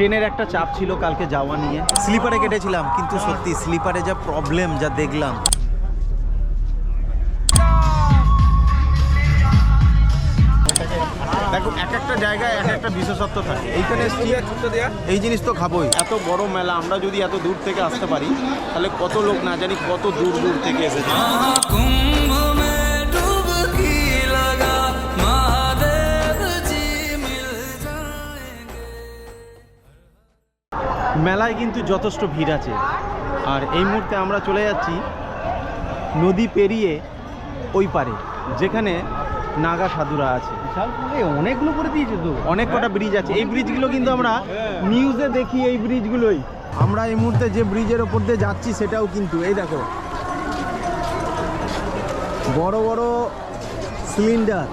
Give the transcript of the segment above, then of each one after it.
ট্রেনের একটা চাপ ছিল কালকে যাওয়া নিয়ে। স্লিপারে কেটেছিলাম কিন্তু সত্যি স্লিপারে যা প্রবলেম যা দেখলাম। দেখো এক একটা জায়গায় এক একটা বিশেষত্ব থাকে। এইখানে এই জিনিস তো খাবোই। এত বড় মেলা আমরা যদি এত দূর থেকে আসতে পারি তাহলে কত লোক না জানি কত দূর দূর থেকে এসেছে। মেলায় কিন্তু যথেষ্ট ভিড় আছে। আর এই মুহূর্তে আমরা চলে যাচ্ছি নদী পেরিয়ে ওই পারে যেখানে নাগা সাধুরা আছে। অনেকগুলো করে দিয়েছে তো। অনেক কটা ব্রিজ আছে। এই ব্রিজগুলো কিন্তু আমরা নিউজে দেখি এই ব্রিজগুলোই আমরা এই মুহূর্তে যে ব্রিজের ওপর দিয়ে যাচ্ছি সেটাও কিন্তু এই দেখো। বড় বড় সিলিন্ডার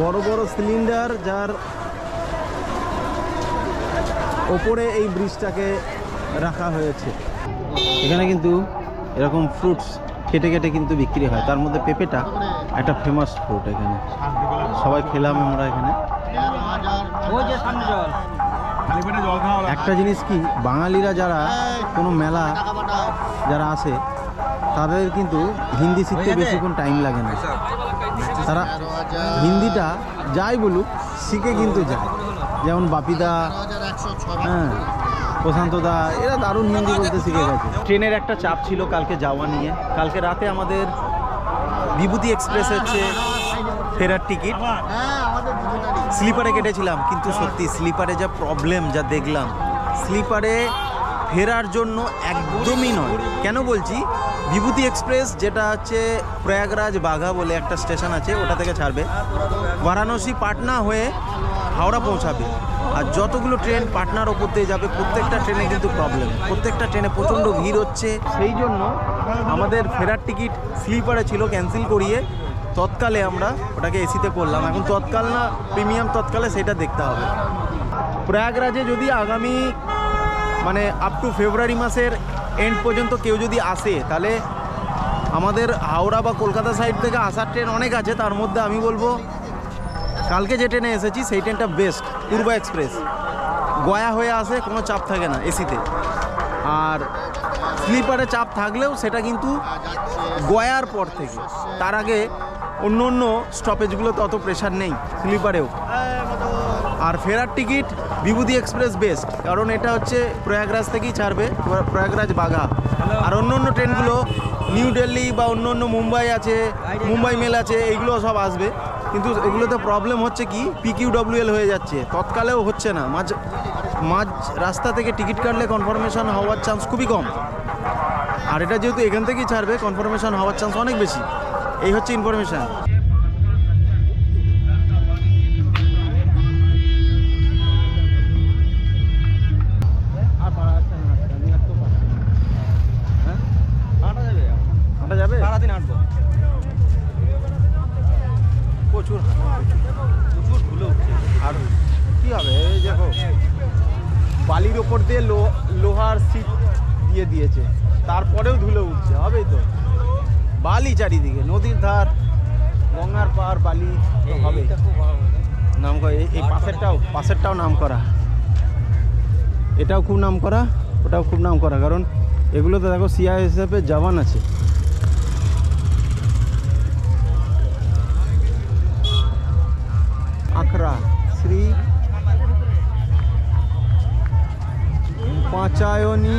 বড় বড় সিলিন্ডার যার ওপরে এই ব্রিজটাকে রাখা হয়েছে। এখানে কিন্তু এরকম ফ্রুটস কেটে কেটে কিন্তু বিক্রি হয়। তার মধ্যে পেঁপেটা একটা ফেমাস ফ্রুট এখানে। সবাই খেলাম আমরা এখানে। একটা জিনিস কি, বাঙালিরা যারা কোনো মেলা যারা আসে, তাদের কিন্তু হিন্দি শিখতে বেশিক্ষণ টাইম লাগে না। তারা হিন্দিটা যাই বলুক, শিখে কিন্তু যায়। যেমন বাপিদা হ্যাঁ। প্রশান্ত দা, এরা দারুণ হিন্দি বলতে শিখে গেছে। ট্রেনের একটা চাপ ছিল কালকে যাওয়া নিয়ে। কালকে রাতে আমাদের বিভূতি এক্সপ্রেস হচ্ছে ফেরার টিকিট। স্লিপারে কেটেছিলাম, কিন্তু সত্যি স্লিপারে যা প্রবলেম যা দেখলাম, স্লিপারে ফেরার জন্য একদমই নয়। কেন বলছি? বিভূতি এক্সপ্রেস, যেটা হচ্ছে প্রয়াগরাজ বাঘা বলে একটা স্টেশন আছে, ওটা থেকে ছাড়বে। বারাণসী পাটনা হয়ে হাওড়া পৌঁছাবে। আর যতগুলো ট্রেন পাটনার ওপর দিয়ে যাবে, প্রত্যেকটা ট্রেনে কিন্তু প্রবলেম প্রত্যেকটা ট্রেনে প্রচণ্ড ভিড় হচ্ছে। সেই জন্য আমাদের ফেরার টিকিট স্লিপারে ছিল ক্যান্সেল করিয়ে তৎকালে আমরা ওটাকে এসিতে করলাম। এখন তৎকাল না প্রিমিয়াম তৎকালে সেটা দেখতে হবে। প্রয়াগরাজে যদি আগামী মানে আপ টু ফেব্রুয়ারি মাসের এন্ড পর্যন্ত কেউ যদি আসে, তাহলে আমাদের হাওড়া বা কলকাতা সাইড থেকে আসার ট্রেন অনেক আছে। তার মধ্যে আমি বলব, কালকে যে ট্রেনে এসেছি, সেই ট্রেনটা বেস্ট পূর্ব এক্সপ্রেস। গয়া হয়ে আসে, কোনো চাপ থাকে না এসিতে। আর স্লিপারে চাপ থাকলেও সেটা কিন্তু গয়ার পর থেকে। তার আগে অন্য অন্য স্টপেজগুলোতে অত প্রেশার নেই স্লিপারেও। আর ফেরার টিকিট বিভূতি এক্সপ্রেস বেস্ট কারণ এটা হচ্ছে প্রয়াগরাজ থেকেই ছাড়বে প্রয়াগরাজ বাঘা আর অন্য অন্য ট্রেনগুলো নিউ দিল্লি বা অন্য অন্য মুম্বাই আছে, মুম্বাই মেল আছে, এইগুলো সব আসবে। কিন্তু এগুলোতে প্রবলেম হচ্ছে কি? পিকিউডব্লিউএল হয়ে যাচ্ছে। তৎকালেও হচ্ছে না। মাঝ মাঝ রাস্তা থেকে টিকিট কাটলে কনফার্মেশন হওয়ার চান্স খুবই কম। আর এটা যেহেতু এখান থেকেই ছাড়বে কনফার্মেশন হওয়ার চান্স অনেক বেশি। এই হচ্ছে ইনফরমেশান গঙ্গার বালি হবে নাম এই- পাশেরটাও পাশেরটাও নাম করা এটাও খুব নাম করা ওটাও খুব নাম করা কারণ এগুলোতে দেখো সিআই হিসেবে জওয়ান আছে। আখড়া শ্রী পাঁচায়নী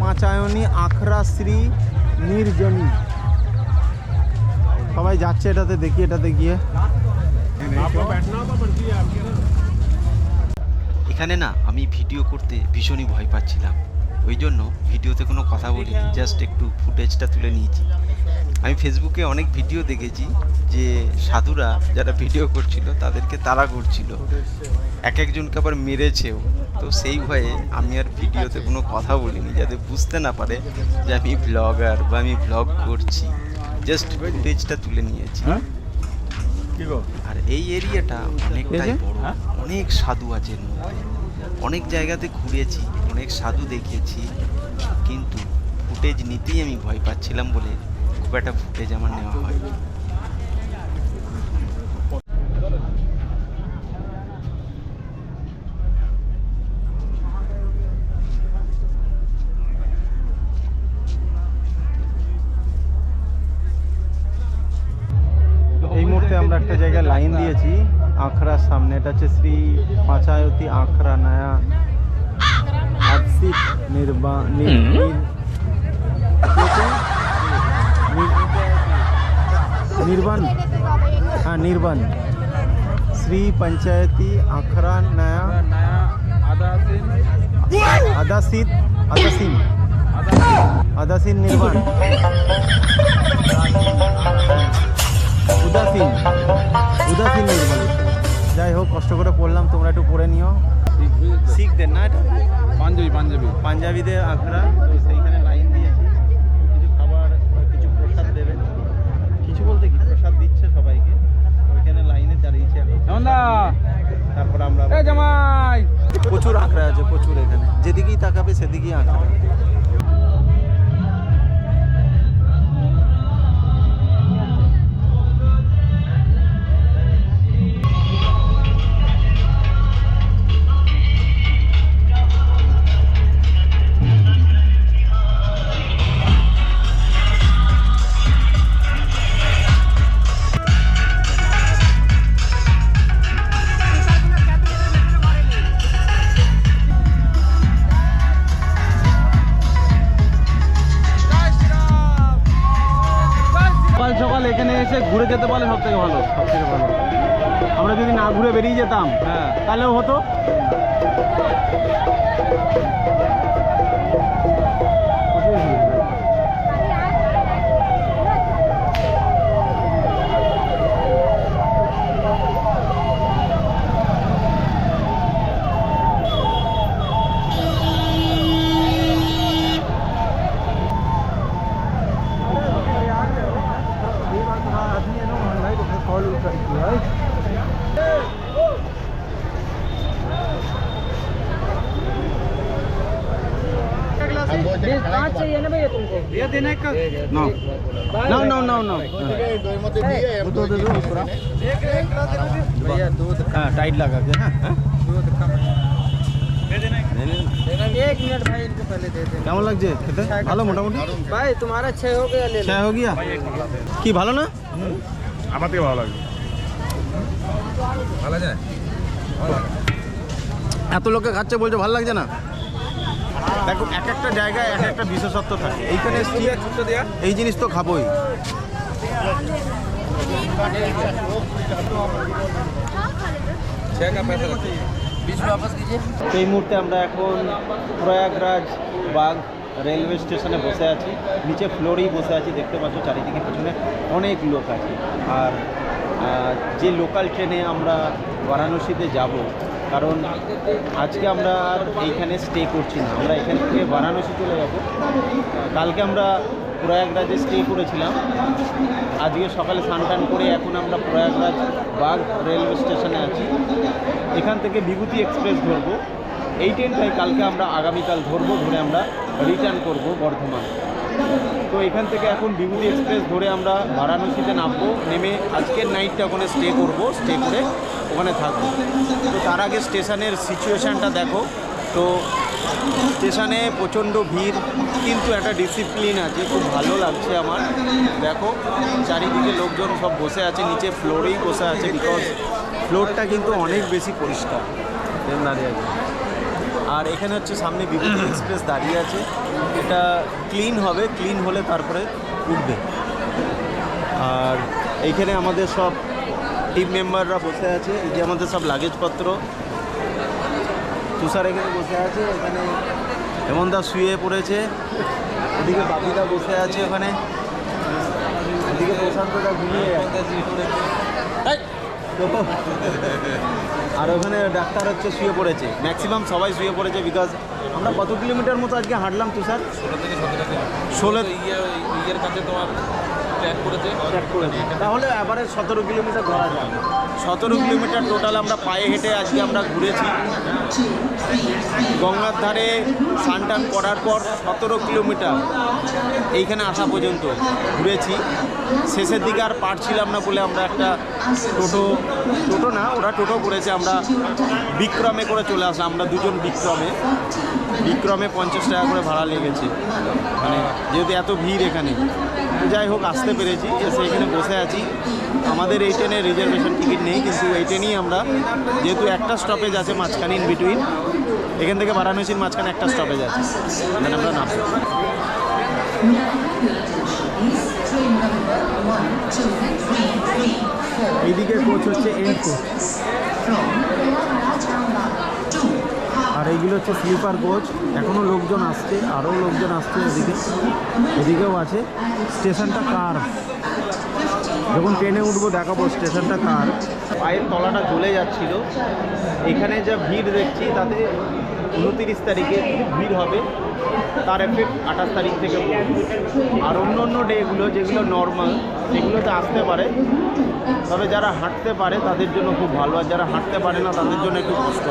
পাঁচায়নী আখড়া শ্রী নির্জনী। সবাই যাচ্ছে এটাতে, দেখি এটাতে গিয়ে। এখানে না, আমি ভিডিও করতে ভীষণই ভয় পাচ্ছিলাম। ওই জন্য ভিডিওতে কোনো কথা বলিনি জাস্ট একটু ফুটেজটা তুলে নিয়েছি। আমি ফেসবুকে অনেক ভিডিও দেখেছি যে সাধুরা যারা ভিডিও করছিল, তাদেরকে তাড়া করছিল। এক একজনকে আবার মেরেছেও। তো সেই ভয়ে আমি আর ভিডিওতে কোনো কথা বলিনি, যাতে বুঝতে না পারে যে আমি ব্লগার বা আমি ব্লগ করছি। জাস্ট পেজটা তুলে নিয়েছি। আর এই এরিয়াটা অনেকটাই বড়। হ্যাঁ? অনেক সাধু আছে এর মধ্যে। অনেক জায়গাতে ঘুরেছি অনেক সাধু দেখেছি কিন্তু ফুটেজ নিতেই আমি ভয় পাচ্ছিলাম বলে খুব একটা ফুটেজ আমার নেওয়া হয়নি আমরা একটা জায়গায় লাইন দিয়েছি। আখড়ার সামনে। এটা হচ্ছে শ্রী পাঁচায়তী আখড়া নয়া। আদসিক নির্বা নির- নির- কি হচ্ছে? নির- নির্বাণ। হ্যাঁ নির্বাণ। শ্রী পঞ্চায়েতি আখড়া উদাসীন উদাসীন নির্মাণ যাই হোক কষ্ট করে পড়লাম তোমরা একটু পড়ে নিও। শিখদের না এটা? পাঞ্জাবি পাঞ্জাবি। পাঞ্জাবিদের আখড়া তো সেইখানে লাইন দিয়েছি। কিছু খাবার কিছু প্রসাদ দেবে। কিছু বলতে কি প্রসাদ দিচ্ছে সবাইকে। ওইখানে লাইনে দাঁড়িয়েছি এখন। তারপর আমরা জামাই! প্রচুর আখড়া আছে প্রচুর এখানে। যেদিকেই তাকাবে সেদিকেই আখড়া। যেতে পারলে সব থেকে ভালো? সব থেকে ভালো। আমরা যদি না ঘুরে বেরিয়ে যেতাম হ্যাঁ। তাহলেও হতো? पाँच चाहिए ना भैया तुमको ये देना एक no no no no no भैया दूध हाँ टाइट लगा के हाँ हाँ? दूध कम एक मिनट भाई इनको पहले दे देना কেমন লাগছে খেতে ভালো মোটামুটি भाई तुम्हारा छः हो गया ले लो ছয় হো গিয়া কি ভালো না আমার থেকে ভালো লাগবে ভালো যায় এত লোকে খাচ্ছে বলছে ভালো লাগছে না দেখো এক একটা জায়গায় এক একটা বিশেষত্ব থাকে। এইখানে এই জিনিস তো খাবোই। এই মুহূর্তে আমরা এখন প্রয়াগরাজ বাঘ রেলওয়ে স্টেশনে বসে আছি। নিচে ফ্লোরেই বসে আছি দেখতে পাচ্ছ চারিদিকে পিছনে অনেক লোক আছে। আর যে লোকাল ট্রেনে আমরা বারাণসীতে যাব, কারণ আজকে আমরা আর এইখানে স্টে করছি না। আমরা এখান থেকে বারাণসী চলে যাব। কালকে আমরা প্রয়াগরাজে স্টে করেছিলাম। আজকে সকালে স্নান টান করে এখন আমরা প্রয়াগরাজ বাগ রেলওয়ে স্টেশনে আছি। এখান থেকে বিভূতি এক্সপ্রেস ধরবো। এই ট্রেনটাই কালকে আমরা আগামীকাল ধরবো, ধরে আমরা রিটার্ন করব বর্ধমান। তো এখান থেকে এখন বিভূতি এক্সপ্রেস ধরে আমরা বারাণসীতে নামবো, নেমে আজকের নাইটটা ওখানে স্টে করব স্টে করে ওখানে থাকব। তো তার আগে স্টেশনের সিচুয়েশানটা দেখো। তো স্টেশনে প্রচণ্ড ভিড়, কিন্তু একটা ডিসিপ্লিন আছে, খুব ভালো লাগছে আমার। দেখো, চারিদিকে লোকজন সব বসে আছে, নিচে ফ্লোরেই বসে আছে বিকজ ফ্লোরটা কিন্তু অনেক বেশি পরিষ্কার। দাঁড়িয়ে আছে। আর এখানে হচ্ছে সামনে বিভূতি এক্সপ্রেস দাঁড়িয়ে আছে। এটা ক্লিন হবে ক্লিন হলে তারপরে উঠবে। আর এইখানে আমাদের সব টিম মেম্বাররা বসে আছে। এই যে আমাদের সব লাগেজপত্র তুষার এখানে বসে আছে এখানে হেমন্তদা শুয়ে পড়েছে। ওদিকে বাপিদা বসে আছে ওখানে। ওদিকে প্রশান্তদা ঘুমিয়ে গেছে আর ওখানে ডাক্তার হচ্ছে শুয়ে পড়েছে। ম্যাক্সিমাম সবাই শুয়ে পড়েছে বিকজ আমরা কত কিলোমিটার মতো আজকে হাঁটলাম তুষার? ষোলো থেকে সতেরো ষোলো ইয়ে ইয়ের কাছে তোমার ট্র্যাক করেছে। ট্র্যাক করেছে। তাহলে এবারে সতেরো কিলোমিটার ধরা যাবে সতেরো কিলোমিটার টোটাল আমরা পায়ে হেঁটে আজকে আমরা ঘুরেছি। গঙ্গার ধারে স্নান টান করার পর সতেরো কিলোমিটার এইখানে আসা পর্যন্ত ঘুরেছি। শেষের দিকে আর পারছিলাম না বলে আমরা একটা টোটো টোটো না, ওরা টোটো করেছে, আমরা বিক্রমে করে চলে আসলাম, আমরা দুজন বিক্রমে। বিক্রমে পঞ্চাশ টাকা করে ভাড়া লেগেছে। মানে যেহেতু এত ভিড় এখানে। যাই হোক, আসতে পেরেছি, এসে এখানে বসে আছি। আমাদের এই ট্রেনে রিজার্ভেশন টিকিট নেই, কিন্তু এই ট্রেনেই আমরা, যেহেতু একটা স্টপেজ আছে মাঝখানে ইন বিটুইন এখান থেকে বারাণসীর মাঝখানে একটা স্টপেজ আছে। এখানে আমরা নামবো। এইদিকে কোচ হচ্ছে এন্ড কোচ আর এইগুলো হচ্ছে স্লিপার কোচ। এখনও লোকজন আসছে আরও লোকজন আসছে এদিকে। এদিকেও আছে। স্টেশনটা কার? যখন ট্রেনে উঠবো, দেখাবো স্টেশনটা কার। পায়ের তলাটা জ্বলে যাচ্ছিল। এখানে যা ভিড় দেখছি, তাতে উনতিরিশ তারিখে ভিড় হবে। তার এফেক্ট আঠাশ তারিখ থেকে আর অন্য অন্য ডেগুলো, যেগুলো নর্মাল সেগুলোতে আসতে পারে। তবে যারা হাঁটতে পারে তাদের জন্য খুব ভালো, আর যারা হাঁটতে পারে না তাদের জন্য একটু কষ্ট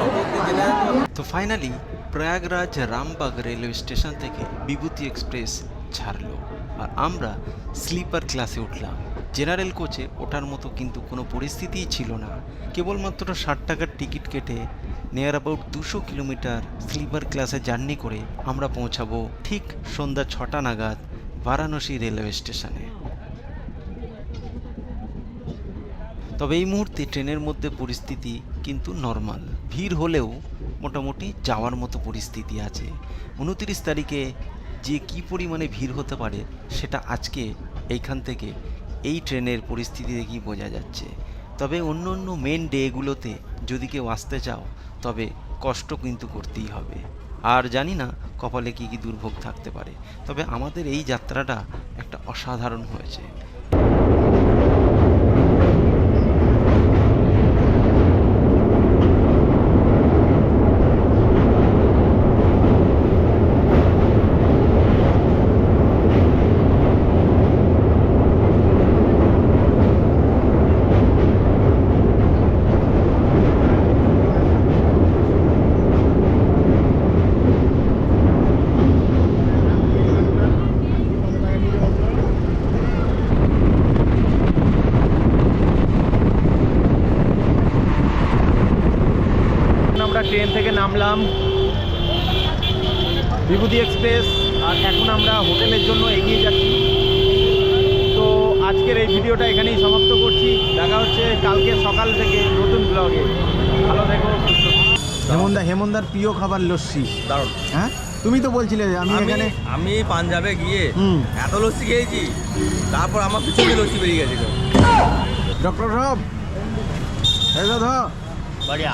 তো finally Prayagraj Rambagh railway station থেকে বিভূতি এক্সপ্রেস ছাড়লো। আর আমরা স্লিপার ক্লাসে উঠলাম। জেনারেল কোচে ওঠার মতো কিন্তু কোনো পরিস্থিতিই ছিল না। কেবলমাত্র ষাট টাকার টিকিট কেটে নিয়ার অ্যাবাউট দুশো কিলোমিটার স্লিপার ক্লাসে জার্নি করে আমরা পৌঁছাবো ঠিক সন্ধ্যা ছটা নাগাদ বারাণসী রেলওয়ে স্টেশনে তবে এই মুহূর্তে ট্রেনের মধ্যে পরিস্থিতি কিন্তু নর্মাল ভিড় হলেও মোটামুটি যাওয়ার মতো পরিস্থিতি আছে। উনতিরিশ তারিখে যে কি পরিমাণে ভিড় হতে পারে সেটা আজকে এইখান থেকে এই ট্রেনের পরিস্থিতি দেখেই বোঝা যাচ্ছে। তবে অন্য অন্য মেন ডেগুলোতে যদি কেউ আসতে চাও, তবে কষ্ট কিন্তু করতেই হবে। আর জানি না কপালে কী কী দুর্ভোগ থাকতে পারে, তবে আমাদের এই যাত্রাটা একটা অসাধারণ হয়েছে আমরা ট্রেন থেকে বিভূতি এক্সপ্রেস আর এখন আমরা হোটেলের জন্য এগিয়ে যাচ্ছি। তো আজকের এই ভিডিওটা এখানেই সমাপ্ত করছি। দেখা হচ্ছে কালকে সকাল থেকে নতুন ব্লগে। ভালো থেকো হেমন্দা হেমন্দার প্রিয় খাবার লস্যি। দারুণ। হ্যাঁ? তুমি তো বলছিলে যে আমি এখানে আমি পাঞ্জাবে গিয়ে এত লস্যি খেয়েছি তারপর আমার পিছনে লস্যি বেরিয়ে গেছিল। ডক্টর সাহেব বাড়িয়া।